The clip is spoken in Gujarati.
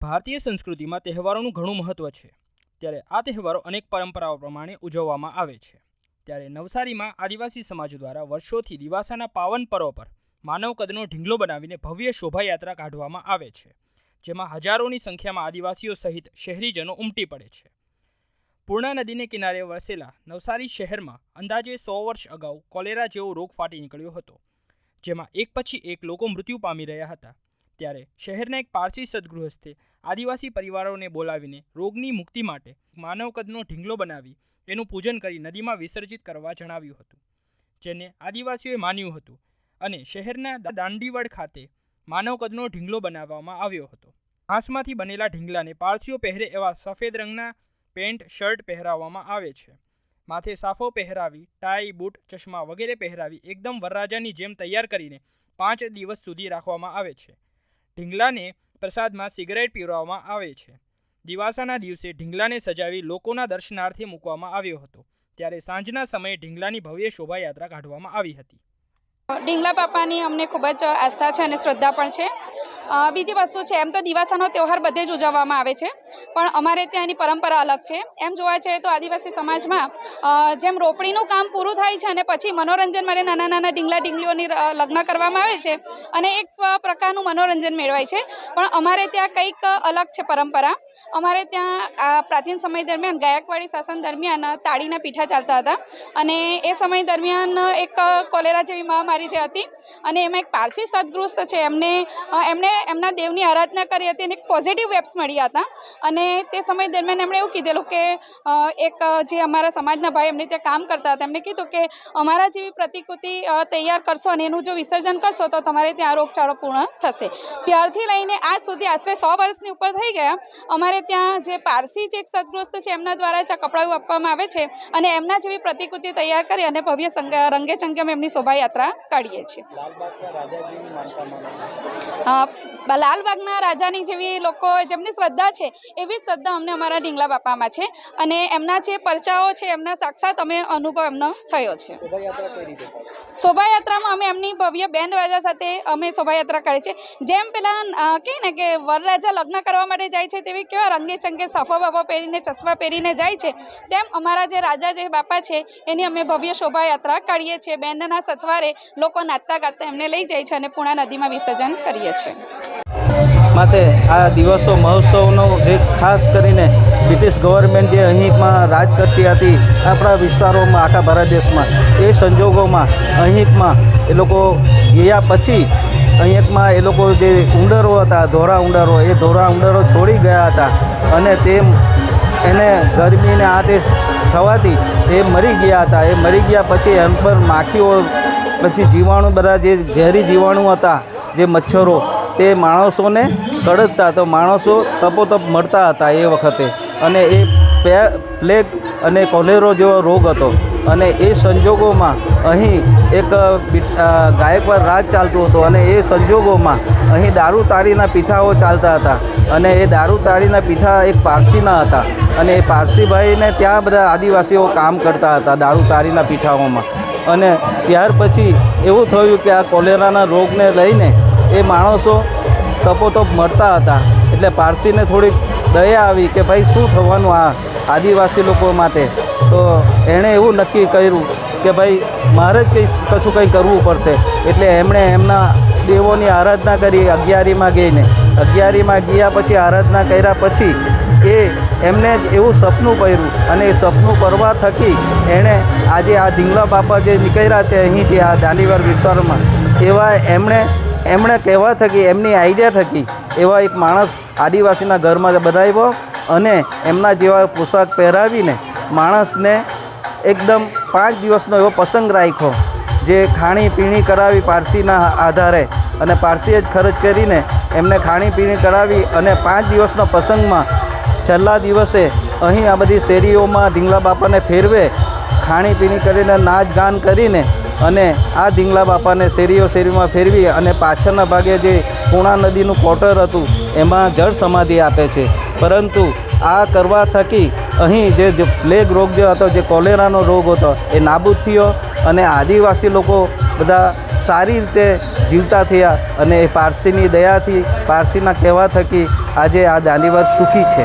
ભારતીય સંસ્કૃતિમાં તહેવારોનું ઘણું મહત્ત્વ છે. ત્યારે આ તહેવારો અનેક પરંપરાઓ પ્રમાણે ઉજવવામાં આવે છે. ત્યારે નવસારીમાં આદિવાસી સમાજ દ્વારા વર્ષોથી દિવાસાના પાવન પર્વ પર માનવ કદનો ઢીંગલો બનાવીને ભવ્ય શોભાયાત્રા કાઢવામાં આવે છે, જેમાં હજારોની સંખ્યામાં આદિવાસીઓ સહિત શહેરીજનો ઉમટી પડે છે. પૂર્ણા નદીને કિનારે વસેલા નવસારી શહેરમાં અંદાજે સો વર્ષ અગાઉ કોલેરા જેવો રોગ ફાટી નીકળ્યો હતો, જેમાં એક પછી એક લોકો મૃત્યુ પામી રહ્યા હતા. ત્યારે શહેરના એક પારસી સદગૃહસ્થે આદિવાસી પરિવારોને બોલાવીને રોગની મુક્તિ માટે માનવ કદનો ઢીંગલો બનાવી એનું પૂજન કરી નદીમાં વિસર્જિત કરવા જણાવ્યું હતું, જેને આદિવાસીઓએ માન્યું હતું અને શહેરના દાંડીવડ ખાતે માનવ કદનો ઢીંગલો બનાવવામાં આવ્યો હતો. ઘાસમાંથી બનેલા ઢીંગલાને પારસીઓ પહેરે એવા સફેદ રંગના પેન્ટ, શર્ટ પહેરાવવામાં આવે છે. માથે સાફો પહેરાવી, ટાઈ, બૂટ, ચશ્મા વગેરે પહેરાવી એકદમ વરરાજાની જેમ તૈયાર કરીને પાંચ દિવસ સુધી રાખવામાં આવે છે. ઢીંગલાને પ્રસાદમાં સિગરેટ પીવડાવવામાં આવે છે. દિવાસાના દિવસે ઢીંગલાને સજાવી લોકોના દર્શનાર્થે મૂકવામાં આવ્યો હતો. ત્યારે સાંજના સમયે ઢીંગલાની ભવ્ય શોભાયાત્રા કાઢવામાં આવી હતી. ઢીંગલા બાપાની અમને ખૂબ જ આસ્થા છે અને શ્રદ્ધા પણ છે. બીજી વસ્તુ છે, એમ તો દિવાસાનો તહેવાર બધે જ ઉજવવામાં આવે છે, પણ અમારે ત્યાં એની પરંપરા અલગ છે. એમ જોવા જઈએ તો આદિવાસી સમાજમાં જેમ રોપણીનું કામ પૂરું થાય છે અને પછી મનોરંજન માટે નાના નાના ઢીંગલા ઢીંગલીઓની લગ્ન કરવામાં આવે છે અને એક પ્રકારનું મનોરંજન મેળવાય છે. પણ અમારે ત્યાં કંઈક અલગ છે પરંપરા. અમારે ત્યાં, આ પ્રાચીન સમય દરમિયાન, ગાયકવાડી શાસન દરમિયાન તાળીના પીઠા ચાલતા હતા. અને એ સમય દરમિયાન એક કોલેરા જેવી મહામારી થઈ હતી. અને એમાં એક પારસી સદગૃસ્ત છે. એમને એમણે એમના દેવની આરાધના કરી હતી અને એક પોઝિટિવ વેબ્સ મળ્યા હતા. અને તે સમય દરમિયાન એમણે એવું કીધેલું કે એક જે અમારા સમાજના ભાઈ એમને ત્યાં કામ કરતા હતા, એમણે કીધું કે, અમારા જેવી પ્રતિકૃતિ તૈયાર કરશો અને એનું જો વિસર્જન કરશો, તો તમારે ત્યાં રોગચાળો પૂર્ણ થશે. ત્યારથી લઈને આજ સુધી, આશરે સો વર્ષની ઉપર થઈ ગયા, અમારે ત્યાં જે પારસી જે સદગ્રસ્ત છે એમના દ્વારા જ આ કપડાઓ આપવામાં આવે છે અને એમના જેવી પ્રતિકૃતિ તૈયાર કરી અને ભવ્ય રંગે ચંગે અમે એમની શોભાયાત્રા કાઢીએ છીએ. લાલબાગના રાજાની જેવી લોકો જેમની શ્રદ્ધા છે એવી જ શ્રદ્ધા અમને અમારા ઢીંગલા બાપામાં છે. અને એમના જે પરચાઓ છે એમના સાક્ષાત અમે અનુભવ એમનો થયો છે. શોભાયાત્રામાં અમે એમની ભવ્ય બેન્ડ વાજા સાથે અમે શોભાયાત્રા કરી છે. જેમ પેલા કહે ને કે વરરાજા લગ્ન કરવા માટે જાય છે તેવી કેવા રંગે ચંગે સફો બફો પહેરીને ચશ્મા પહેરીને જાય છે તેમ અમારા જે રાજા જે બાપા છે એની અમે ભવ્ય શોભાયાત્રા કાઢીએ છીએ. બેન્ડના સથવારે લોકો નાચતા ગાતા એમને લઈ જાય છે અને પૂણા નદીમાં વિસર્જન કરીએ છીએ. માટે આ દિવસો મહોત્સવનો જે ખાસ કરીને બ્રિટિશ ગવર્મેન્ટ જે અહીંમાં રાજ કરતી હતી આપણા વિસ્તારોમાં, આખા ભારત દેશમાં. એ સંજોગોમાં અહીંમાં એ લોકો ગયા પછી અહીંકમાં એ લોકો જે ઉંડરો હતા, ધોરા ઉંડરો એ ધોરા ઉંડરો છોડી ગયા હતા અને તે એને ગરમીને આ તે થવાથી એ મરી ગયા હતા. એ મરી ગયા પછી એમ પર માખીઓ, પછી જીવાણુ, બધા જે ઝેરી જીવાણુ હતા, જે મચ્છરો તે માણસોને કડકતા તો માણસો તપોતપ મરતા હતા એ વખતે. અને એ પ્લેગ અને કોલેરો જેવો રોગ હતો. અને એ સંજોગોમાં અહીં એક ગાયકવાડ રાજ ચાલતું હતું. અને એ સંજોગોમાં અહીં દારૂ તાળીના પીઠાઓ ચાલતા હતા. અને એ દારૂ તાળીના પીઠા એક પારસીના હતા. અને એ પારસીભાઈને ત્યાં બધા આદિવાસીઓ કામ કરતા હતા દારૂ તાળીના પીઠાઓમાં. અને ત્યાર પછી એવું થયું કે આ કોલેરાના રોગને લઈને એ માણસો તપોતપ મરતા હતા. એટલે પારસીને થોડીક દયા આવી કે ભાઈ શું થવાનું આ આદિવાસી લોકો માટે? તો એણે એવું નક્કી કર્યું કે ભાઈ મારે જ કંઈ કશું કંઈ કરવું પડશે. એટલે એમણે એમના દેવોની આરાધના કરી અગિયારીમાં ગઈને. અગિયારીમાં ગયા પછી આરાધના કર્યા પછી એ એમને એવું સપનું કર્યું અને એ સપનું કરવા થકી એણે આજે આ ધીંગલા બાપા જે નીકળ્યા છે અહીંથી, આ દાંડીવાર વિસ્તારમાં, એવા એમણે એમણે કહેવા થકી, એમની આઈડિયા થકી એવા એક માણસ આદિવાસીના ઘરમાં બનાવ્યો અને એમના જેવા પોશાક પહેરાવીને માણસને એકદમ પાંચ દિવસનો એવો પ્રસંગ રાખ્યો, જે ખાણી પીણી કરાવી પારસીના આધારે. અને પારસીએ જ ખર્ચ કરીને એમને ખાણી પીણી કરાવી અને પાંચ દિવસના પ્રસંગમાં છેલ્લા દિવસે અહીં આ બધી શેરીઓમાં ઢીંગલા બાપાને ફેરવે, ખાણી પીણી કરીને નાચ ગાન કરીને અને આ ઢીંગલા બાપાને શેરીઓ શેરીમાં ફેરવી અને પાછળના ભાગે જે પૂણા નદીનું કોટર હતું, એમાં જળ સમાધિ આપે છે. પરંતુ આ કરવા થકી અહીં જે પ્લેગ રોગ જે હતો, જે કોલેરાનો રોગ હતો, એ નાબૂદ થયો અને આદિવાસી લોકો બધા સારી રીતે જીવતા થયા અને એ પારસીની દયાથી, પારસીના કહેવા થકી આજે આ દાંડીવર સુખી છે.